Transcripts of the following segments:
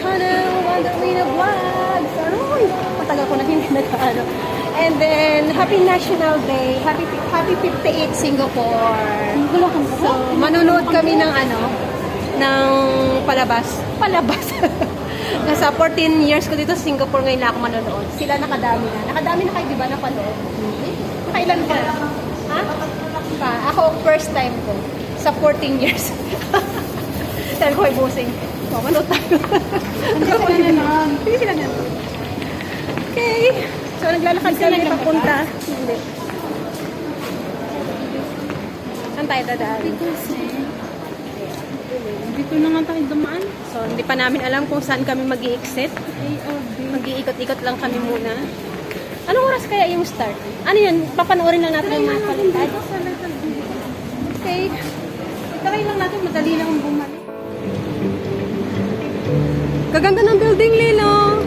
channel, Wanderina Vlogs. Aroy, matagal ko na hindi nag-ano. And then, Happy National Day. Happy Happy 58 Singapore. So, manonood kami ng ano, ng palabas. Palabas. Nasa 14 years ko dito sa Singapore ngayon na ako manonood. Sila nakadami na. Nakadami na kayo, di ba, napanood? Nakailan ka? Ha? Pa, ako, first time ko. Sa 14 years. Sabi ko kay Busing, oh, manood tayo. Hindi sila na Hindi sila na Okay. So, naglalakad kami papunta. Hindi. Saan tayo dadaan? Dito na nga tayo dumaan. So, hindi pa namin alam kung saan kami mag exit Mag-iikot-ikot lang kami muna. Anong oras kaya yung start? Ano yun? Papanoorin lang natin yung mga palitan. Okay. Itry lang natin, madali lang bumalik. Gaganda ng building, Lilo.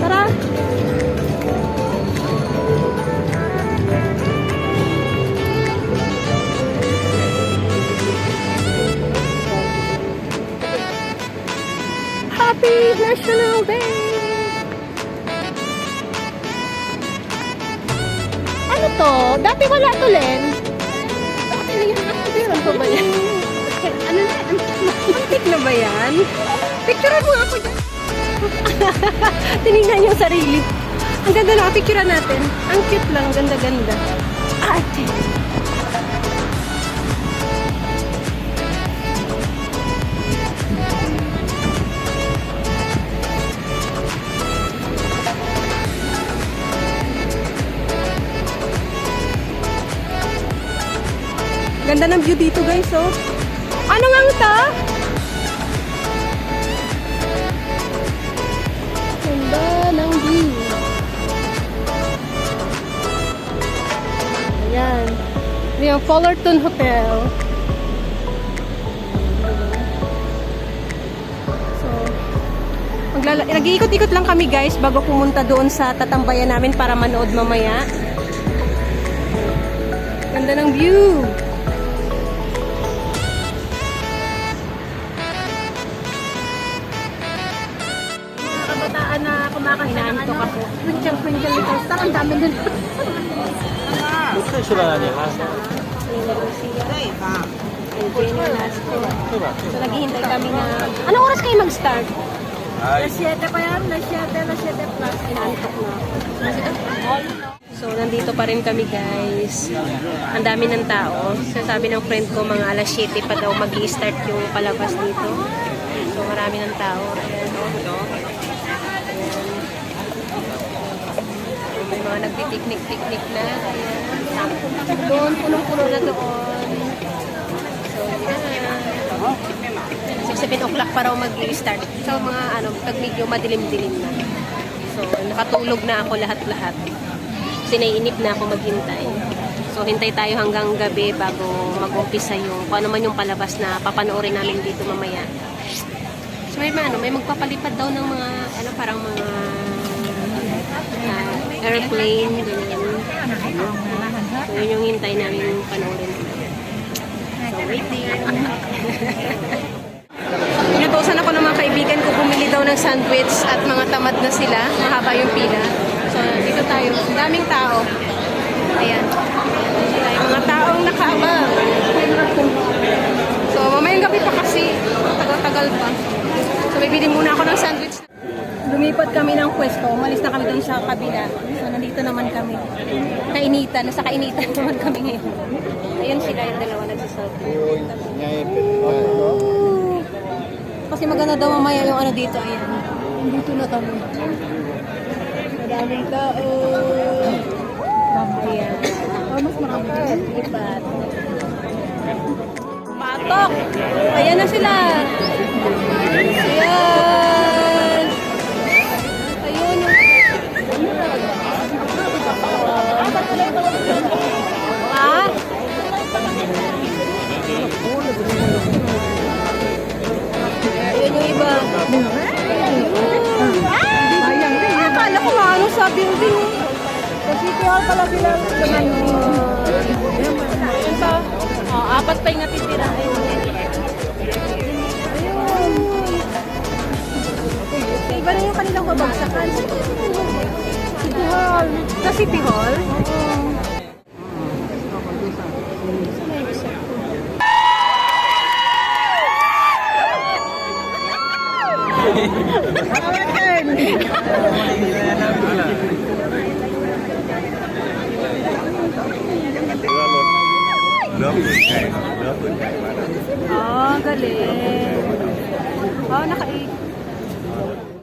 Tara. Happy National Day! Ano to? Dati wala to, Len. Antik na ba yan? Picturean mo ako dyan. Tinignan yung sarili. Ang ganda na, picturean natin. Ang cute lang, ganda-ganda. Ate. Ganda ng view dito guys, oh. Ano nga ta? Yung Fullerton Hotel. So, nag-iikot-ikot lang kami guys bago pumunta doon sa tatambayan namin para manood mamaya. Ganda ng view. Mga kabataan na kumakain ng ano, ako. Pringle Little Star, ang dami nun. 출연하니? So, diba? naghihintay kami na... Anong oras kayo mag-start? Alas 7 pa yan, alas 7, alas 7 plus, inaantok na. So, nandito pa rin kami guys. Ang dami ng tao. So, sabi ng friend ko, mga alas 7 pa daw mag-i-start yung palabas dito. So, marami ng tao. Ayan, oh. Mga nagpipiknik-piknik na. Ayan. Doon, punong-puno na doon. So, yan. 6, 7 o'clock pa raw mag-start. So, mga ano, pag medyo madilim-dilim na. So, nakatulog na ako lahat-lahat. Kasi na ako maghintay. So, hintay tayo hanggang gabi bago mag-umpisa yung kung ano man yung palabas na papanoorin namin dito mamaya. So, may ano, may magpapalipad daw ng mga, ano, parang mga ah, airplane, ganyan. So, yun yung hintay namin panoorin. So, waiting. Inutosan ako ng mga kaibigan ko bumili daw ng sandwich at mga tamad na sila. Mahaba yung pila. So, dito tayo. Daming tao. Ayan. Ay, mga taong nakaabang. So, mamayang gabi pa kasi. Tagal-tagal pa. So, bibili muna ako ng sandwich. Lumipat kami ng pwesto. Umalis na kami doon sa kabila. So, nandito naman kami. Kainitan. Nasa kainitan naman kami ngayon. Ayun sila yung dalawa nagsasabi. Kasi maganda daw mamaya yung ano dito. Ayan. Dito na kami. Maraming tao. Ayan. Oh, mas marami. Lipat. Patok! Ayan na sila. Ayan. Ayan yung iba. Ah! Akala ko maano sa building. Kasi kaya pala sila naman. Ayun pa. Oh, apat pa yung natitira. Iba na yung kanilang babagsakan. City Hall. Sa City Hall? Oh, Oh,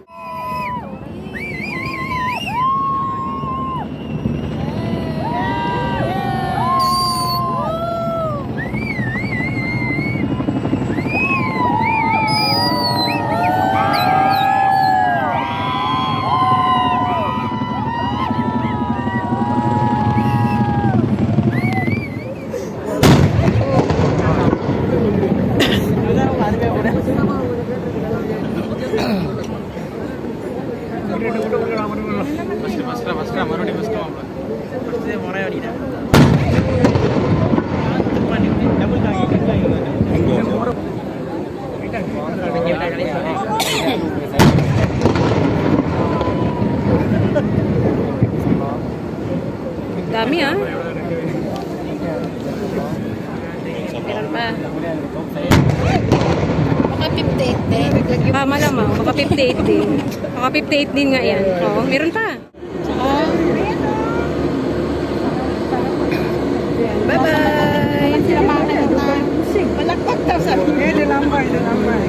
Dami ah. Meron pa. Baka 58 din. Ah, malamang. Baka 58 din. Baka 58 din nga yan. Oo, meron pa. Bye-bye! Malakpak daw sa Eh, nilambay, nilambay.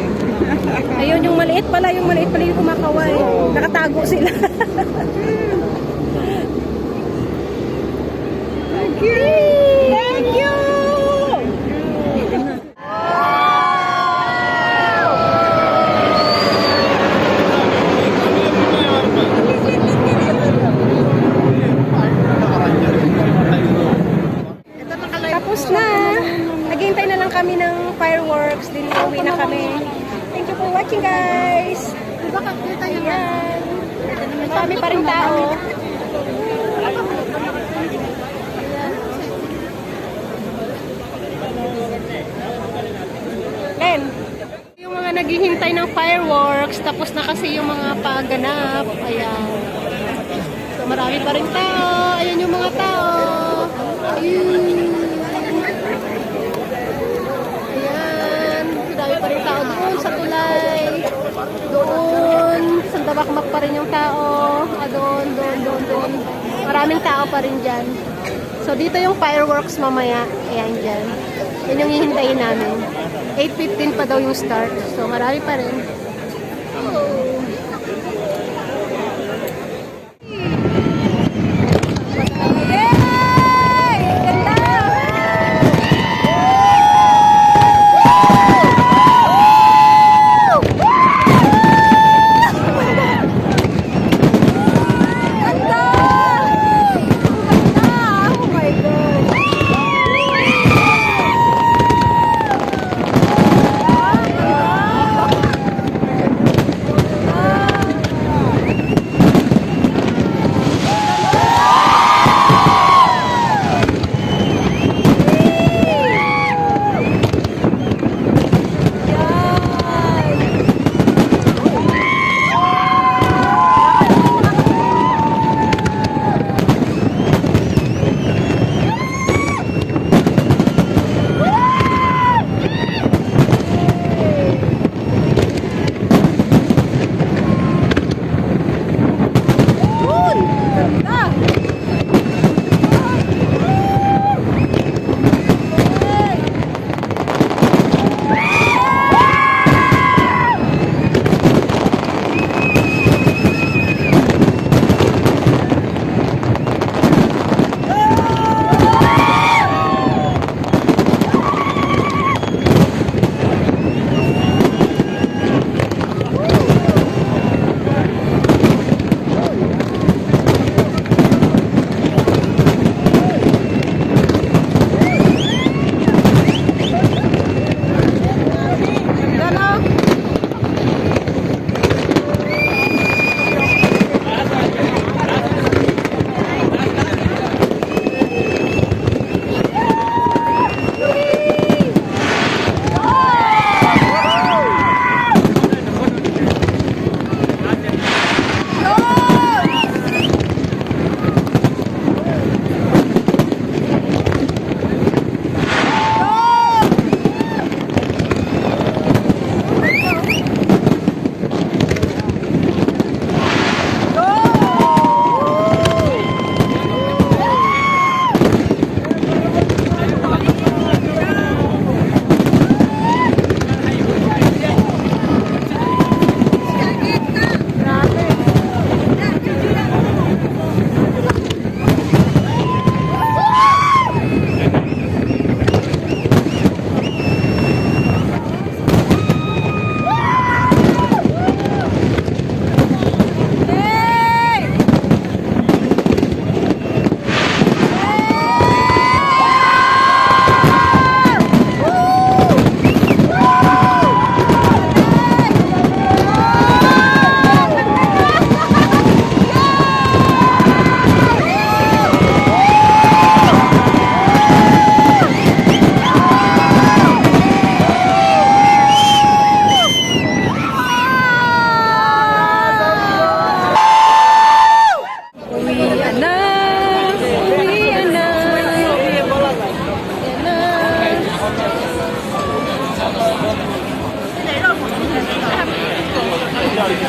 Ayun, yung maliit pala. Yung maliit pala yung kumakaway. Nakatago sila. Thank you! Thank you! Tapos na. Naghihintay na lang kami ng fireworks. Din uwi na kami. Thank you for watching, guys. Baka kita yun. Marami pa rin tao. Len, yung mga naghihintay ng fireworks, tapos na kasi yung mga paganap. Ayan. So marami pa rin tao. Ayan yung mga tao. Ayun. Ayan. Dami pa rin tao doon sa tulay. Doon. Sa Dabakmak pa rin yung tao. Ah, doon, doon, doon, doon. Maraming tao pa rin dyan. So, dito yung fireworks mamaya. Ayan dyan. Yan yung hihintayin namin. 8.15 pa daw yung start. So, marami pa rin. Yay!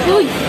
Uy!